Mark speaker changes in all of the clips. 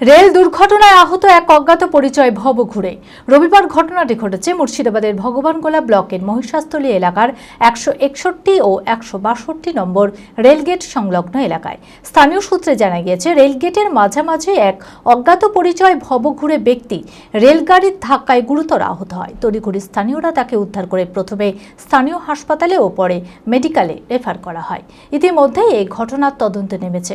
Speaker 1: Rail দুর্ঘটনায় আহত এক অজ্ঞাত পরিচয় ভব ঘুরে। রবিবার ঘটনাটি ঘটেছে মুর্শিদাবাদের ভগবানগোলা ব্লকের মহিষাস্থলী এলাকার একশো একষট্টি ও একশো বাষট্টি নম্বর রেলগেট সংলগ্ন এলাকায়। স্থানীয় সূত্রে জানা গিয়েছে, রেলগেটের মাঝামাঝি এক অজ্ঞাত পরিচয় ভব ঘুরে ব্যক্তি রেলগাড়ির ধাক্কায় গুরুতর আহত হয়। তড়িঘড়ি স্থানীয়রা তাকে উদ্ধার করে প্রথমে স্থানীয় হাসপাতালে ও পরে মেডিকেলে রেফার করা হয়। ইতিমধ্যেই এই ঘটনার তদন্তে নেমেছে।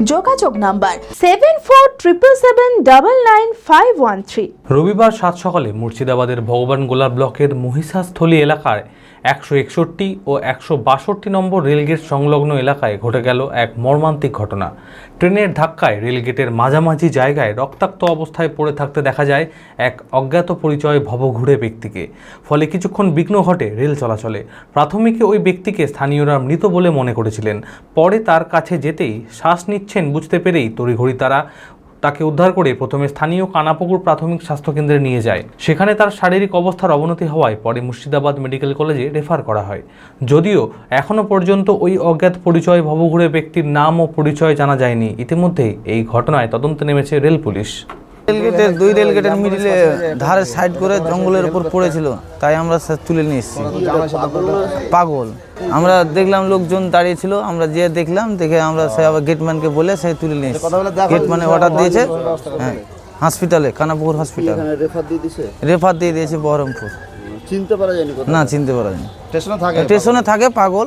Speaker 2: যোগাযোগ number seven four triple seven double nine five one three
Speaker 3: রবিবার সাত সকালে মুর্শিদাবাদের ভগবান গোলা ব্লকের মহিষাস্থলী এলাকার একশো একষট্টি ও একশো বাষট্টি নম্বর রেলগেট সংলগ্ন এলাকায় ঘটে গেল এক মর্মান্তিক ঘটনা। ট্রেনের ধাক্কায় রেলগেটের মাঝামাঝি জায়গায় রক্তাক্ত অবস্থায় পড়ে থাকতে দেখা যায় এক অজ্ঞাত পরিচয় ভবঘুরে ব্যক্তিকে। ফলে কিছুক্ষণ বিঘ্ন ঘটে রেল চলাচলে। প্রাথমিকে ওই ব্যক্তিকে স্থানীয়রা মৃত বলে মনে করেছিলেন। পরে তার কাছে যেতেই শ্বাস নিচ্ছেন বুঝতে পেরেই তড়িঘড়ি তারা তাকে উদ্ধার করে প্রথমে স্থানীয় কানাপুকুর প্রাথমিক স্বাস্থ্যকেন্দ্রে নিয়ে যায়। সেখানে তার শারীরিক অবস্থার অবনতি হওয়ায় পরে মুর্শিদাবাদ মেডিকেল কলেজে রেফার করা হয়। যদিও এখনও পর্যন্ত ওই অজ্ঞাত পরিচয় ভবঘুরে ব্যক্তির নাম ও পরিচয় জানা যায়নি। ইতিমধ্যেই এই ঘটনায় তদন্ত নেমেছে রেল পুলিশ।
Speaker 4: রেলগেটের দুই রেলগেটের মিডিলে ধারে সাইড করে জঙ্গলের উপর পড়েছিল তাই আমরা তুলে নিয়ে এসেছি। পাগল। আমরা দেখলাম লোকজন দাঁড়িয়ে ছিল আমরা যেয়ে দেখলাম দেখে আমরা সে আবার গেটম্যানকে বলে সে তুলে নিয়ে এসেছি। গেটম্যানে অর্ডার দিয়েছে। হ্যাঁ হসপিটালে কানাপুকুর হসপিটাল
Speaker 5: রেফার দিয়ে দিছে
Speaker 4: রেফার দিয়ে দিয়েছে বহরমপুর।
Speaker 5: চিনতে পারা যায়নি
Speaker 4: না চিনতে পারা যায়নি।
Speaker 5: স্টেশনে থাকে
Speaker 4: স্টেশনে থাকে পাগল।